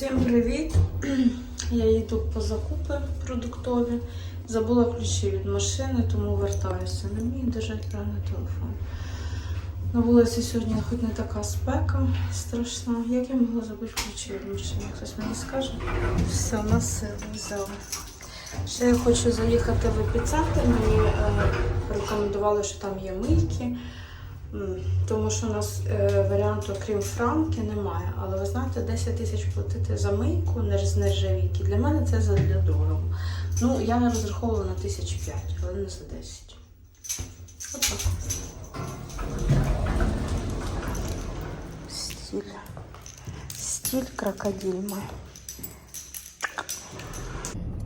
Всім привіт! Я їду по закупи продуктові. Забула ключі від машини, тому вертаюся. Не вмію держати правильно телефон. На вулиці сьогодні хоч не така спека страшна. Як я могла забути ключі від машини? Хтось мені скаже? Все, на силу взяла. Ще я хочу заїхати в епіцентр. Мені е, рекомендували, що там є мийки. Тому що у нас е, варіанту, крім франки, немає. Але ви знаєте, 10 тисяч платити за мийку з нержавійки. Для мене це для дорого. Ну, я не розраховувала на тисяч п'ять, але не за 10. Отак. Стіль. Стіль крокодиль.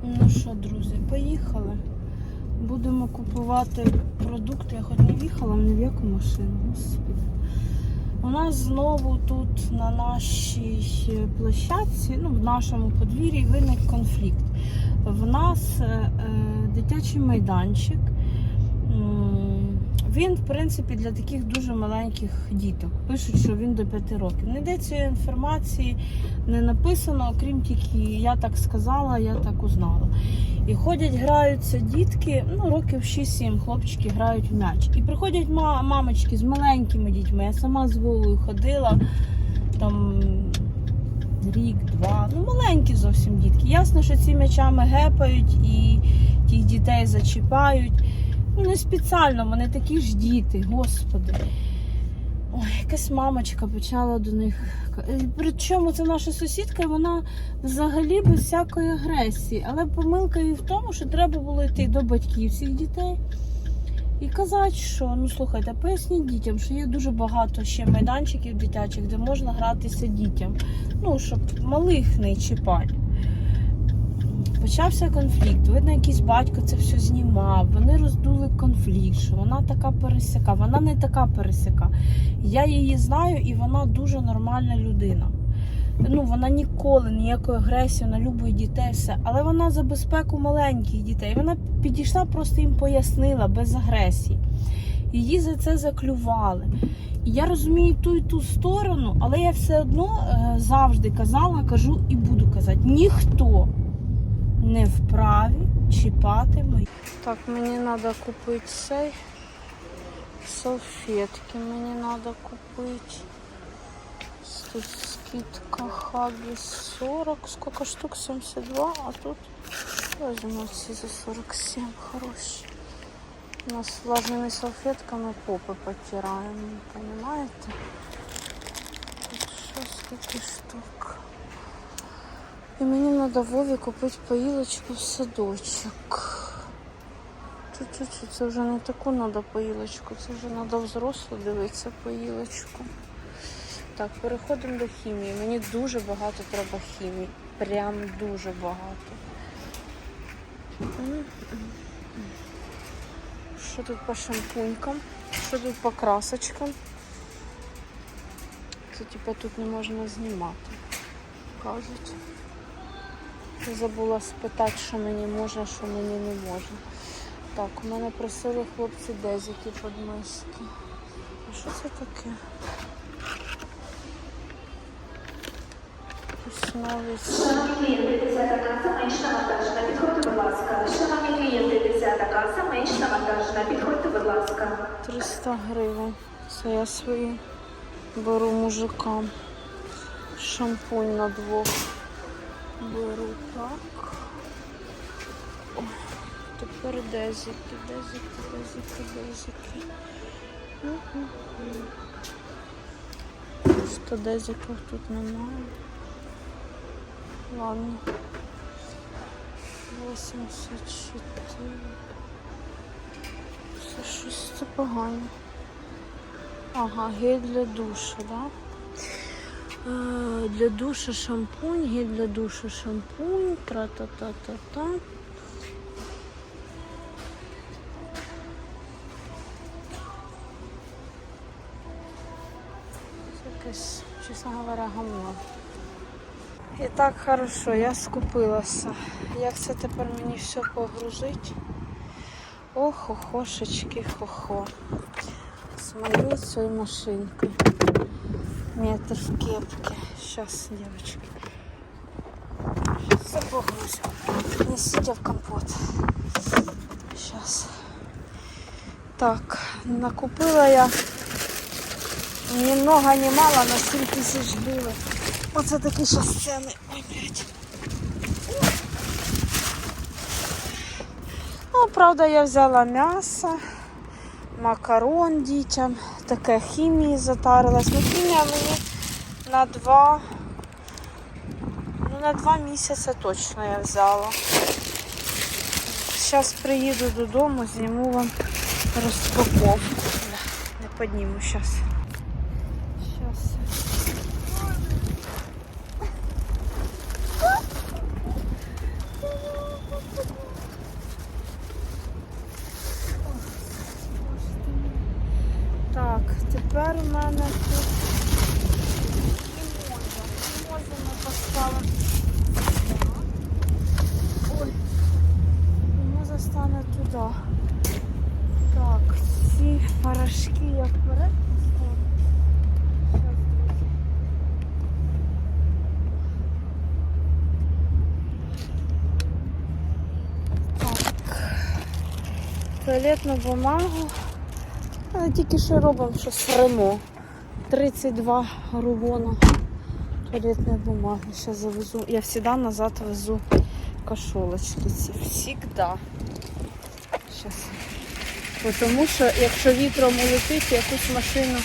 Ну що, друзі, поїхали. Будемо купувати продукти. Я хоч не їхала ні в яку машину. У нас знову тут на нашій площадці, ну, в нашому подвір'ї виник конфлікт. В нас е, е, дитячий майданчик. Він, в принципі, для таких дуже маленьких діток. Pишуть, що він до 5 років. Ніде цієї інформації не написано, окрім тільки я так сказала, я так узнала. І ходять, граються дітки, ну, років 6-7 хлопчики грають в м'яч. І приходять ма- мамочки з маленькими дітьми. Я сама з Вовою ходила там рік, два. Ну, маленькі зовсім дітки. Ясно, що ці м'ячами гепають і тих дітей зачіпають. Ну, не спеціально, вони такі ж діти, господи. Ой, якась мамочка почала до них. Е, Причому це наша сусідка, вона взагалі без всякої агресії. Але помилка її в тому, що треба було йти до батьків цих дітей і казати, що ну слухайте, поясніть дітям, що є дуже багато ще майданчиків дитячих, де можна гратися дітям. Ну, щоб малих не чіпати. Почався конфлікт. Видно, якийсь батько це все знімав. Вони роздули конфлікт, що вона така пересяка. Вона не така пересяка. Я її знаю, і вона дуже нормальна людина. Ну, вона ніколи ніякої агресії на любої дітей, все. Але вона за безпеку маленьких дітей. Вона підійшла, просто їм пояснила без агресії. Її за це заклювали. І я розумію ту і ту сторону, але я все одно е, завжди казала, кажу і буду казати: ніхто не вправі чіпати мої. Так, мені треба купити цей. Салфетки мені треба купити. Тут скидка Хагі 40. Сколько штук? 72, а тут возьму ці за 47 хороші. У нас влажними салфетками попи потираємо, понимаете? Тут що скільки штук. І мені треба Вові купити поїлочку в садочок. Чуть-чуть, це вже не таку треба поїлочку, це вже треба взрослу дивитися поїлочку. Так, переходимо до хімії. Мені дуже багато треба хімії. Прям дуже багато. Що тут по шампунькам? Що тут по красочкам? Це типа тут не можна знімати. Кажуть. Забула спитати, що мені можна, що мені не можна. Так, у мене просили хлопці дезики подмишки. А що це таке? Шановні клієнти, 10 каса менш навантажена. Підходьте, будь ласка. Шановні клієнти, 10 каса менш навантажена. Підходьте, будь ласка. 300 гривень. Це я свої беру мужикам. Шампунь на двох. Беру так. Ой, тепер дезики, дезики, дезики, дезики. Сто дезиків тут немає. Ладно. 84. Це щось це погано. Ага, гель для душу, да? Для душу шампунь, гель для душу шампунь, тра-та-та-та-та. Якесь, чесно говоря, гамно. І так хорошо, я скупилася. Як це тепер мені все погрузити? Ох, хохошечки, хохо. С моей своей машинкой. Метр в кепке. Сейчас, девочки. все погрузимо. Не сидя в компот. Сейчас. Так, накупила я ні много, ні мало на 7 тисяч гривень. Оце такі зараз ціни. Ой, блядь. Ну, правда, я взяла м'ясо, Макарон дітям, таке хімії затарилась. Ну, хімія мені на два, ну, на два місяці точно я взяла. Зараз приїду додому, зніму вам розпаковку. Не підніму зараз. Сейчас. Так, тепер у мене тут мімоза. Мімозу ми поставимо. Ой, мімоза стане туди. Так, ці порошки я вперед. Туалетну бумагу. Але тільки що робимо щось ремо. 32 рулона туалетної бумаги. Зараз завезу. Я завжди назад везу кошолочки ці. Всігда. Тому що якщо вітром улетить, якусь машину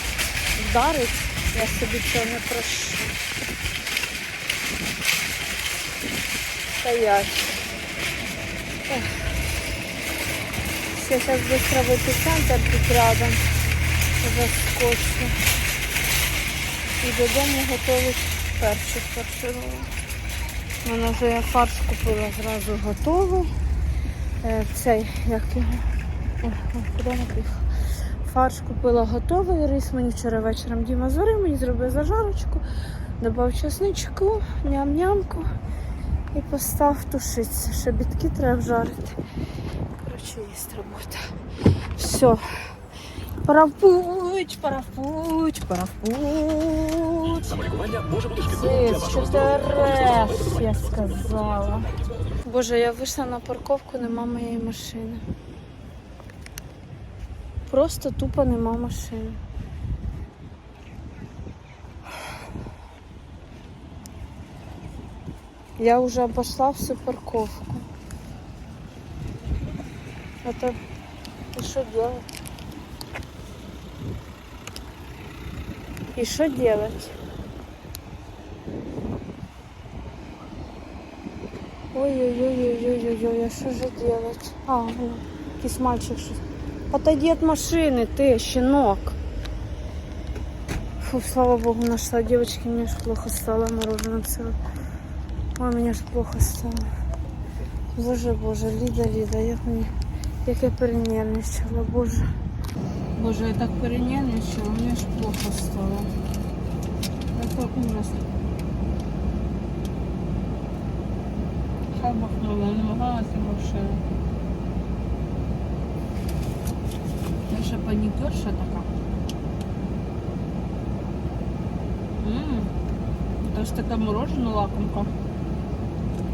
вдарить, я собі цього не прощу. Стоять. Ех. Я сейчас быстро в эпицентр тут рядом заскочу. І додому готовить перчик фарширований. У мене вже я фарш купила зразу готовий. Е, Цей, як його. Куди не? Фарш купила готовий, рис мені вчора вечором Діма зварив, мені зробив зажарочку, додав чесничку, ням-нямку і постав тушитися. Ще бітки треба вжарити. Коротше, є робота. Все. Пора в путь, пора в путь, пора в путь. Це я сказала. Боже, я вийшла на парковку, нема моєї машини. Просто тупо нема машини. Я уже обошла всю парковку. Это и что делать? И что делать? Ой-ой-ой-ой-ой-ой, а что же делать? А, ну, якийсь мальчик щось. Отойди от машины, ты, щенок. Фу, слава богу, нашла девочки, мне ж плохо стало мороженое целое. Ой, мне ж плохо стало. Боже, боже, Ліда, Ліда, як мені, як я перенервничала, боже. Боже, я так перенервничала, мені ж плохо стало. Какой ужас. Хай махнула, не могла на цю машину. Я ще панікерша така. Ммм, це ж таке морожене лакомка.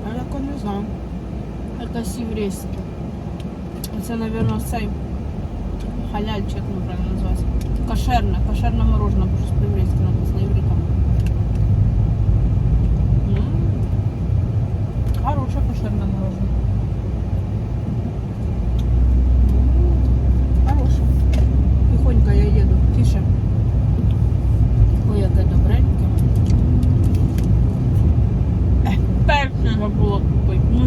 А я таке не знаю. Якась єврейське. Це, мабуть, цей халяль, чи як воно правильно називається. Кошерне, кошерне морожене, бо щось по-єврейськи написано єврейком. М, Хороше кошерне морожене. Хороше. Тихонько я їду, тише. Ой. Ну.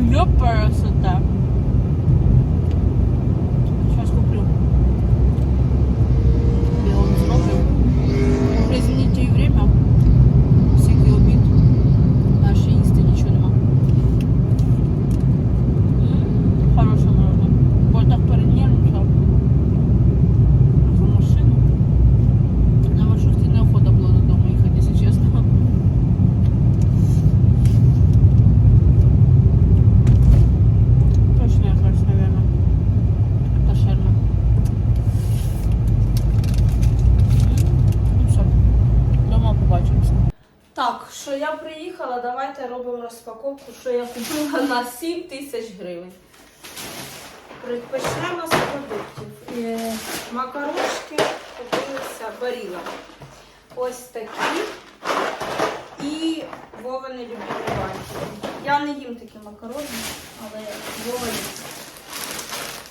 Сейчас куплю. Я вам зроблю. Уже извините и время. Всякий обід. Дальше їсти нічого нема. М, Хороше мороженое. Бо так перенервничав. За машину. На маршрутці неохота було додому їхати, якщо чесно. давайте робимо розпаковку, що я купила на 7 тисяч гривень. Почнемо з продуктів. Е, Макарошки купилися баріла. Ось такі. І Вова не любить рибальки. Я не їм такі макарони, але Вова любить.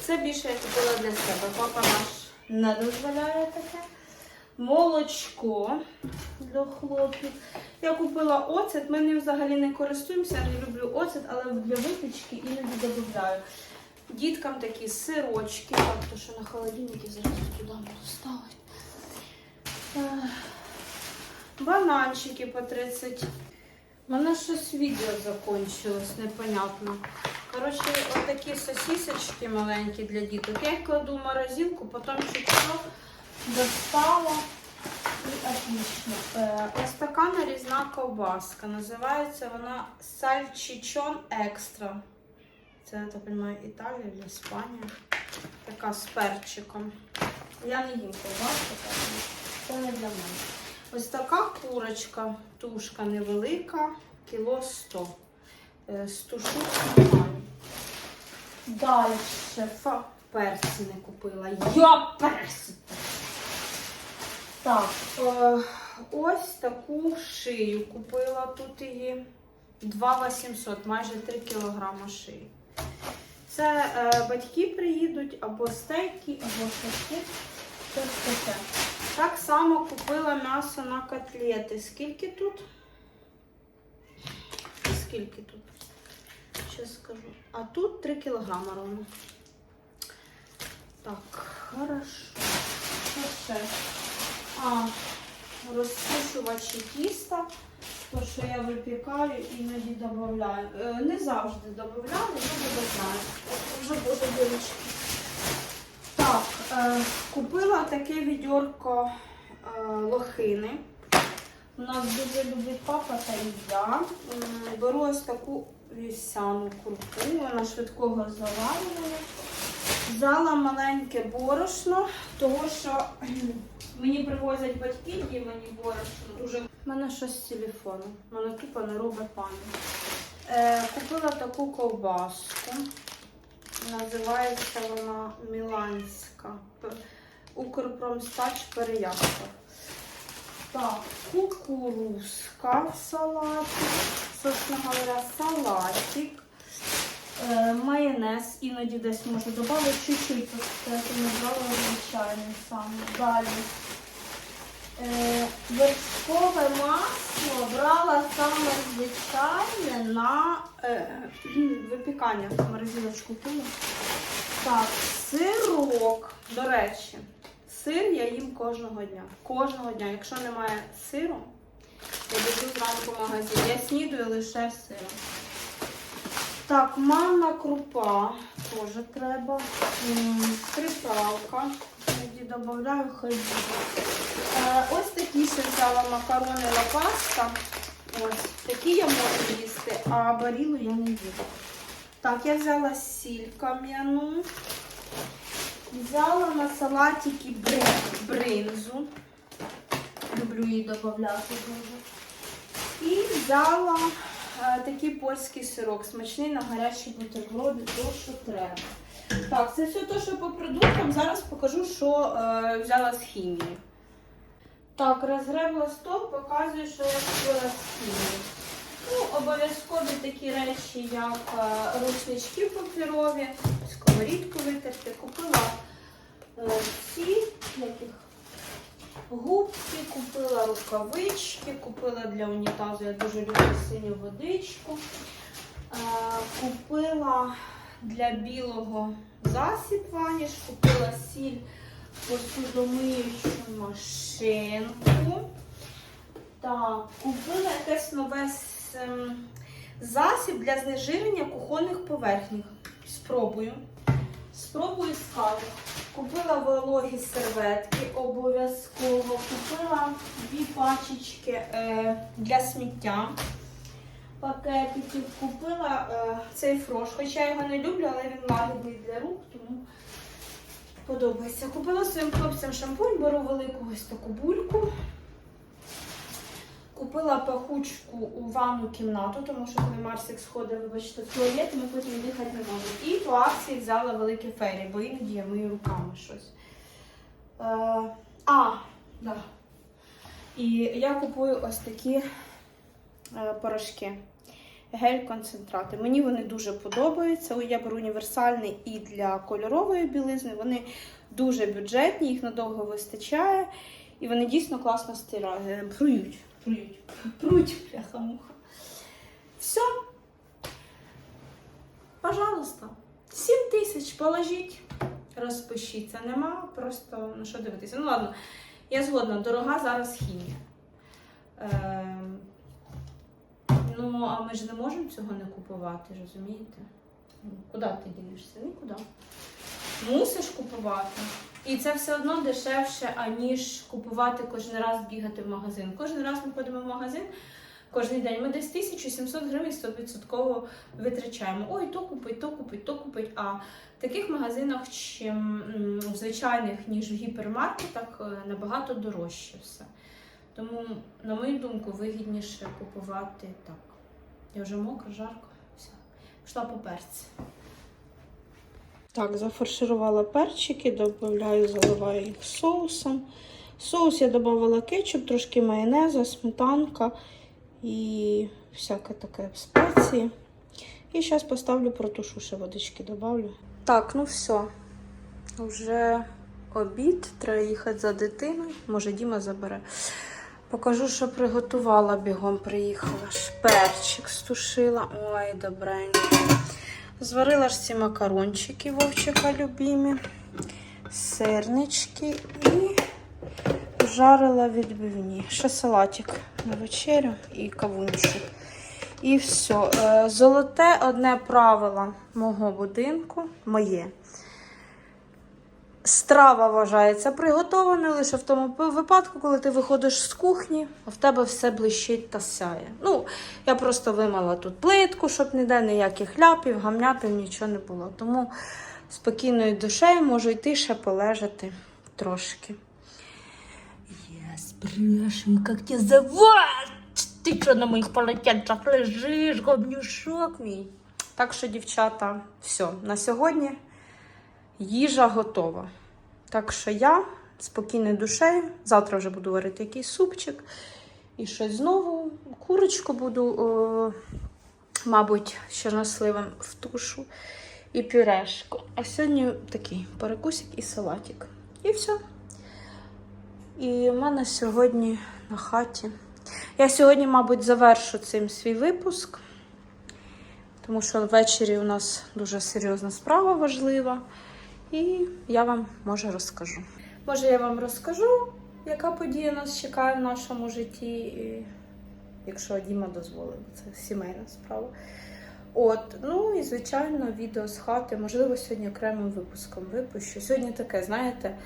Це більше я купила для себе. Папа наш не дозволяє таке. Молочко для хлопців. Я купила оцет. Ми ним взагалі не користуємося, не люблю оцет, але для випічки іноді додаю. Діткам такі сирочки. Так, то що на холодильнику зараз туди буду ставити. Бананчики по 30. У мене щось відео закончилось, непонятно. Коротше, отакі сосисочки маленькі для діток. Я їх кладу в морозилку, потім чуть достала. І отлично. Е, ось така нарізна ковбаска. Називається вона сальчичон екстра. Це, я так розумію, Італія чи Іспанія. Така з перчиком. Я не їм ковбаску, це не для мене. Ось така курочка, тушка невелика, кіло 100. Е, Стушу сметану. Далі перці не купила. Я перці! Так, е, ось таку шию купила. Тут її 2800, майже 3 кілограма шиї. Це е, батьки приїдуть або стейки, або щось. Таке. Так само купила м'ясо на котлети. Скільки тут? Скільки тут? Зараз скажу. А тут 3 кілограма ровно. Так, хорошо. Що ще? А, розпушувачі тіста. То, що я випікаю, іноді додаю. Е, не завжди додаю, але додаю. Вже буде дивички. Так, е, купила таке відьорко е, лохини. У нас дуже любить папа та я. Беру ось таку вівсяну крупу, вона швидкого заварювання. Взяла маленьке борошно, тому що мені привозять батьки, і мені борошно. Дуже... У мене щось з телефону. Мене тупо не робить пам'ять. Е, купила таку ковбаску. Називається вона Міланська. Укрпромстач Переяслав. Так, кукурузка в салаті. Собственно говоря, салатик. Е, майонез іноді десь можу додати чуть-чуть, не брала звичайний саме. Далі. Е, вершкове масло брала саме звичайне на е, випікання морозилочку пила. Так, сирок. До речі, сир я їм кожного дня. Кожного дня. Якщо немає сиру, я біжу зранку в магазин. Я снідаю лише сиром. Так, манна крупа теж треба. Приправка. Тоді додаю буде. Е, Ось такі ще взяла макарони лапаста. Ось такі я можу їсти, а барілу я не їм. Так, я взяла сіль кам'яну. Взяла на салатики бринзу. Люблю її додати дуже. І взяла такий польський сирок, смачний на гарячі бутерброди, то, що треба. Так, це все те, що по продуктам. Зараз покажу, що е, взяла з хімії. Так, розгребла стол, показую, що я купила з хімії. Ну, обов'язкові такі речі, як е, рушнички паперові, сковорідку витерти. Купила е, ці яких, губки, купила рукавички, купила для унітазу, я дуже люблю синю водичку. Е, купила для білого засіб ваніш, купила сіль посудомиючу машинку. Так, купила якесь нове ем, засіб для знежирення кухонних поверхнів. Спробую. Спробую скажу. Купила вологі серветки обов'язково. Купила дві пачечки е, для сміття. Пакетиків купила е, цей фрош, хоча я його не люблю, але він лагідний для рук, тому подобається. Купила своїм хлопцям шампунь, беру велику ось таку бульку. Купила пахучку у ванну кімнату, тому що коли Марсик сходить, вибачте, в туалет, ми потім дихати не можемо. І по акції взяла великі фері, бо іноді я мию руками щось. Е, а, да. І я купую ось такі е, порошки. Гель-концентрати. Мені вони дуже подобаються. Я беру універсальний і для кольорової білизни. Вони дуже бюджетні, їх надовго вистачає. І вони дійсно класно стирають. Е. Прують. Пруть, бляха-муха. Все. Пожалуйста. 7 тисяч положіть, розпишіться. Нема просто на що дивитися. Ну ладно, я згодна, дорога зараз хімія. Ем, ну, а ми ж не можемо цього не купувати, розумієте? Куди ти дінешся? Нікуди. Мусиш купувати. І це все одно дешевше, аніж купувати кожен раз бігати в магазин. Кожен раз ми ходимо в магазин, кожен день ми десь 1700 гривень 100% витрачаємо. Ой, то купить, то купить, то купить. А в таких магазинах, чим в звичайних, ніж в гіпермаркетах, е, набагато дорожче все. Тому, на мою думку, вигідніше купувати так. Я вже мокра, жарко. Все. Пішла по перці. Так, зафарширувала перчики, додаю, заливаю їх соусом. Соус я додавала кетчуп, трошки майонеза, сметанка і всяке таке спеції. І зараз поставлю протушу, ще водички додавлю. Так, ну все. Вже обід, треба їхати за дитиною. Може, Діма забере. Покажу, що приготувала бігом, приїхала. Шперчик стушила. Ой, добренько. Зварила ж ці макарончики вовчика любимі, сирнички і жарила відбивні. Ще салатик на вечерю і кавунчик. І все. Е, Золоте одне правило мого будинку моє. Страва вважається приготованою лише в тому випадку, коли ти виходиш з кухні, а в тебе все блищить та сяє. Ну, я просто вимала тут плитку, щоб ніде ніяких ляпів, гамнятів, нічого не було. Тому спокійною душею можу йти ще полежати трошки. Я спрашиваю, як тебе зовут? Ти що на моїх полотенцях лежиш, говнюшок мій. Так що, дівчата, все, на сьогодні їжа готова. Так що я спокійною душею. Завтра вже буду варити якийсь супчик. І щось знову. Курочку буду, о, мабуть, з чорносливом в тушу і пюрешку. А сьогодні такий перекусик і салатик. І все. І в мене сьогодні на хаті. Я сьогодні, мабуть, завершу цим свій випуск, тому що ввечері у нас дуже серйозна справа важлива. І я вам може розкажу. Може, я вам розкажу, яка подія нас чекає в нашому житті, якщо Діма дозволить, це сімейна справа. От, ну і звичайно, відео з хати, можливо, сьогодні окремим випуском випущу. Сьогодні таке, знаєте,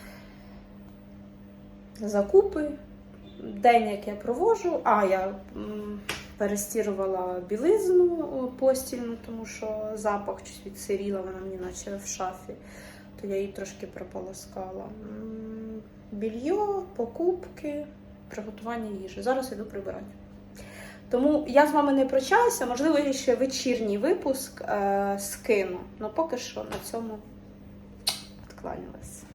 закупи, день, як я провожу. А, я перестірувала білизну постільну, тому що запах щось відсиріла, вона мені наче в шафі, то я її трошки прополоскала. Більйо, покупки, приготування їжі. Зараз іду прибирати. Тому я з вами не прощаюся, можливо, я ще вечірній випуск е, скину. Ну поки що на цьому відкланялась.